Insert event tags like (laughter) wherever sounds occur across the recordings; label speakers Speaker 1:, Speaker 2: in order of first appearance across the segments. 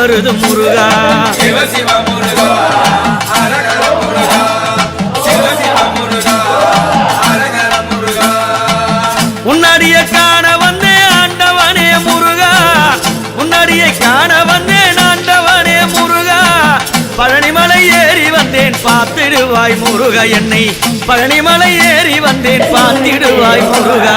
Speaker 1: வருது முருகா. உன்னடிய காண வந்தே ஆண்டவனே முருகா. உன்னடிய காண வந்தேன் ஆண்டவனே முருகா. பழனிமலை ஏறி வந்தேன் பார்த்திடுவாய் முருகா என்னை. பழனிமலை ஏறி வந்தேன் பார்த்திடுவாய் முருகா.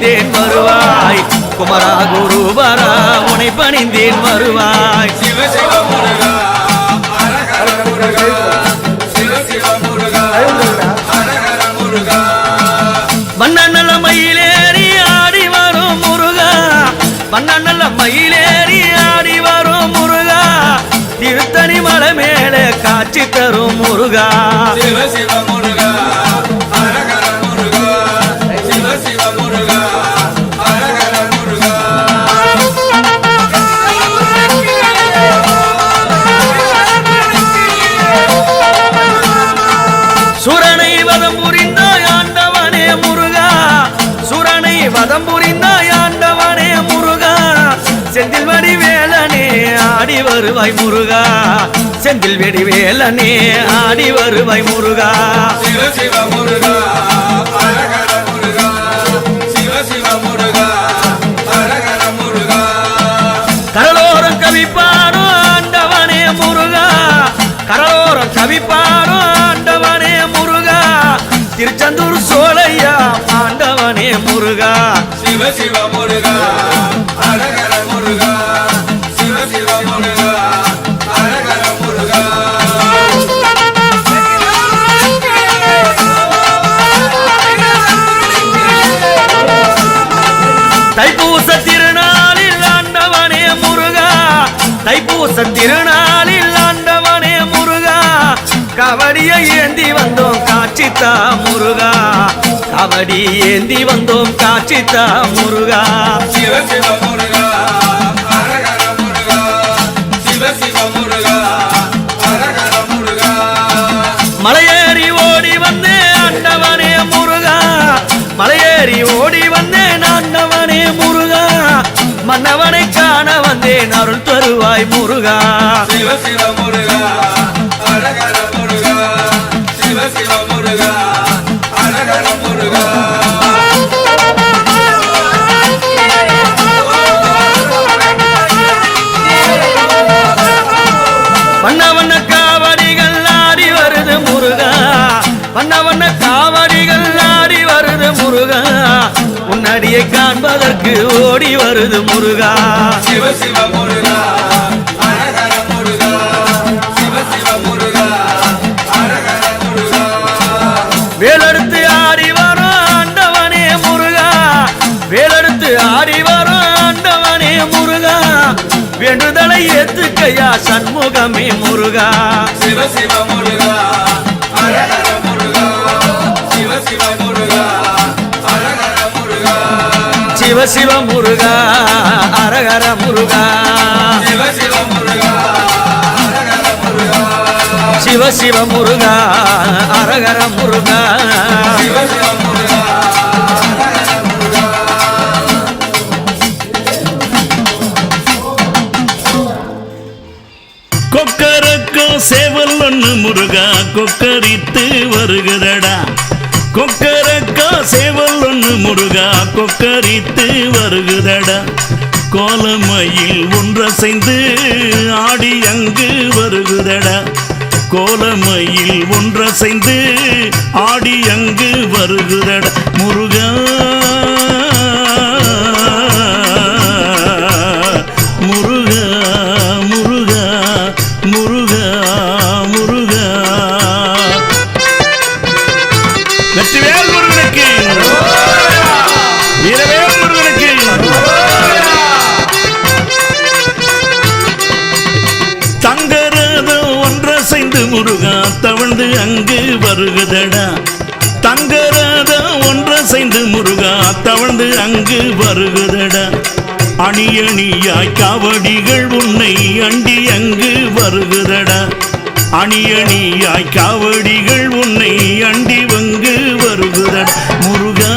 Speaker 1: பணிந்தேன் வருவாய் குமரா குருவரா உனை பணிந்தேன் வருவாய்
Speaker 2: வண்ண
Speaker 1: நல்ல மயிலேறி ஆடி வரும் முருகா. வண்ண நல்ல மயிலேறி ஆடி வரும் முருகா. திருத்தணி மலை மேலே காட்சி தரும் முருகா. வருவாய் முருகா. செந்தில் வெடி வேலனே ஆடி வருவாய் முருகா. கடலோரம் கவிப்பானோ ஆண்டவனே முருகா. கடலோரம் கவிப்பானோ ஆண்டவனே முருகா. திருச்செந்தூர் சோலையா ஆண்டவனே முருகா.
Speaker 2: சிவ சிவ
Speaker 1: தைப்பூச திருநாளில் ஆண்டவனே முருகா. தைப்பூச திருநாளில் ஆண்டவனே முருகா. கபடியை ஏந்தி வந்தோம் காட்சித்தா முருகா. கபடி ஏந்தி வந்தோம் காட்சித்தா முருகா.
Speaker 2: சிவ சிவ முருகா.
Speaker 1: தருவாய் முருகா.
Speaker 2: சிவ சிவ முருகா அரகர முருகா சிவ சிவ முருகா அரகர முருகா.
Speaker 1: வண்ண வண்ண காவடிகள் ஆடி வருது முருகா. வண்ண வண்ண காவடிகள் ஆடி வருது முருகா. உன்னடியை காண்பதற்கு ஓடி வருது முருகா.
Speaker 2: சிவ சிவ முருகா
Speaker 1: வேண்டுதலை ஏத்துக்கையா? சண்முகமே முருகா.
Speaker 2: சிவ சிவ முருகா. சிவ சிவ முருகா. அரகர முருகா.
Speaker 1: சிவ சிவ முருகா. அரகர முருகா.
Speaker 2: சிவ சிவ அரகர முருகா.
Speaker 1: முருகா
Speaker 3: கொக்கரித்து வருகுதடா. கொக்கரக்கா சேவல் ஒன்று முருகா கொக்கரித்து வருகுதடா. கோலமையில் ஒன்றசைந்து ஆடி அங்கு வருகுதடா. கோலமையில் ஒன்றசைந்து ஆடி அங்கு வருகுதடா. முருகா. அசைந்து முருகா தவழ்ந்து அங்கு வருகுதடா. தங்கராதா ஒன்றசைந்து முருகா தவழ்ந்து அங்கு வருகுதடா. அணி அணியாய் காவடிகள் உன்னை அண்டி அங்கு வருகுதடா. அணி அணியாய் காவடிகள் உன்னை அண்டி வங்கு வருகுதடா. முருகா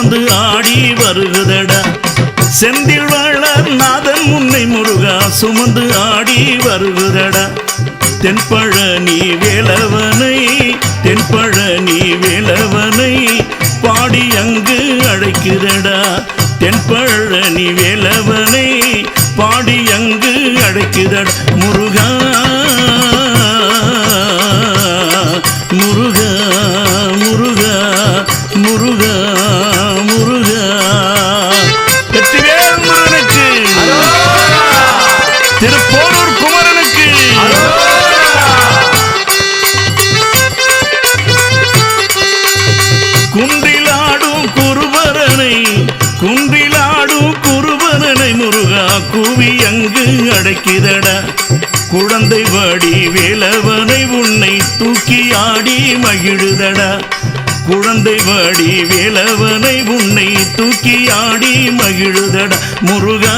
Speaker 3: வந்து ஆடி வருகுதடா. செந்தில் வளர் நாதன் முன்னை முருகா சுமந்து ஆடி வருகுதடா. தென்பழனி வேலவனை தென்பழனி வேலவனை பாடி அங்கு அழைக்குதடா. தென்பழனி வேலவனை பாடி அங்கு அழைக்குதடா. முருகா குழந்தை வாடி வேலவனை உன்னை தூக்கி ஆடி மகிழுதடா. குழந்தை வாடி வேலவனை உன்னை தூக்கி ஆடி மகிழுதடா. முருகா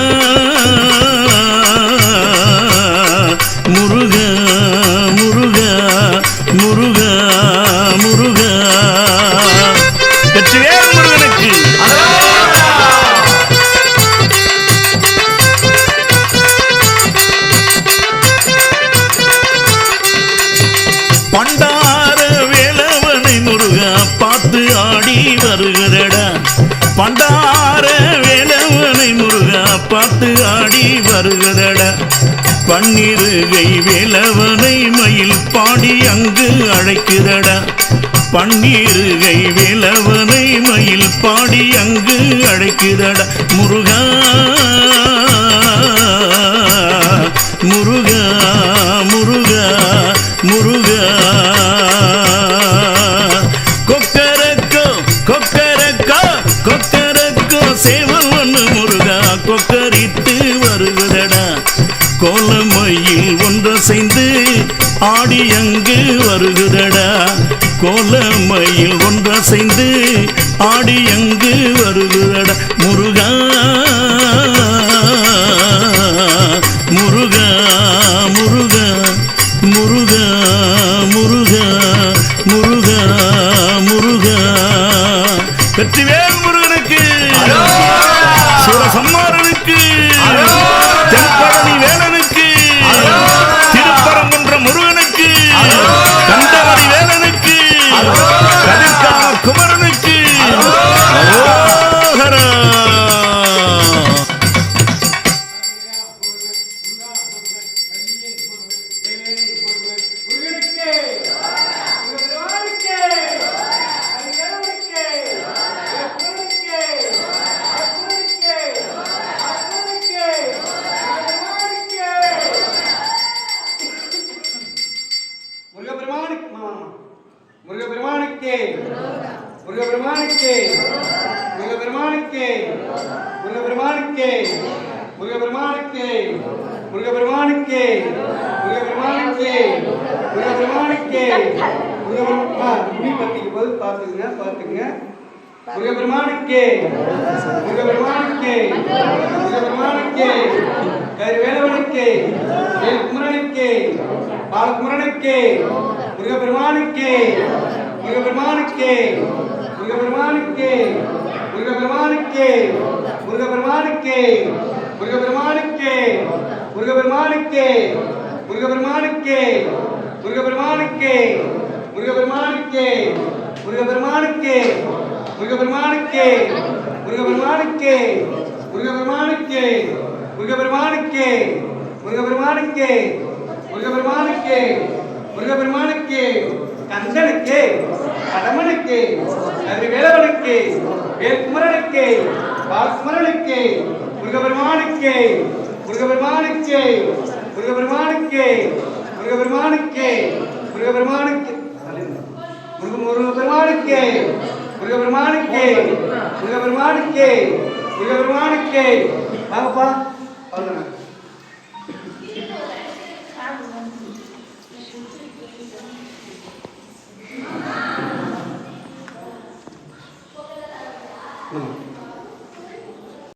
Speaker 3: முருகா முருகா முருகா. பண்டார வேலவனை முருகா பார்த்து ஆடி வருகிறடா பன்னிருகை வேலவனை மயில் பாடி அங்கு அழைக்கிறடா பன்னீருகை வேலவனை மயில் பாடி அங்கு அழைக்கிறடா முருகா முருகா முருகா முருகா. கொக்கரித்து வருகுதடா கோலமயில் ஒன்றசைந்து ஆடி அங்கு வருகுதடா கோலமயில் ஒன்றசைந்து ஆடி அங்கு வருகுதடா முருகா முருகா முருகா முருகா முருகா முருகா முருகா. வெற்றிவேல்
Speaker 4: முருக பெருமானுக்கே முருக பெருமானுக்கே முருக பெருமானுக்கே முருக பெருமானுக்கே முருக பெருமானுக்கே முருக பெருமானுக்கே முருக பெருமானுக்கே முருக பெருமா துணி பத்திக்கும் போது பார்த்துக்குங்க பார்த்துக்குங்க. முருக பெருமானுக்கே முருக பெருமானுக்கே முருக பெருமானுக்கு கருவேலவனுக்கு குமரனுக்கு பாலகுமரனுக்கு முருக பெருமானுக்கு முருக முருக பெருமானுக்கு முருக பெருமானுக்கு முருக பெருமானுக்கு முருக பெருமானுக்கு முருக பெருமானுக்கு முருக பெருமானுக்கு முருக பெருமானுக்கு முருக பெருமானுக்கு முருக பெருமானுக்கு முருக பெருமானுக்கு முருக பெருமானுக்கு முருக பெருமானுக்கு முருக பெருமானுக்கு முருக பெருமானுக்கு முருக பெருமானுக்கு முருக பெருமானுக்கு கந்தனுக்கு கடமனுக்கு கதிரி வேலவனுக்கு வேல்குமரனுக்கு பால்குமரனுக்கு முருகபெருமானுக்கு முருகபெருமானுக்கு முருகபெருமானுக்கு முருகபெருமானுக்கு முருக முருகபெருமானுக்கு முருகபெருமானுக்கு முருகபெருமானுக்கு முருகபெருமானுக்கு. வாங்கப்பா முருக Yeah. (laughs)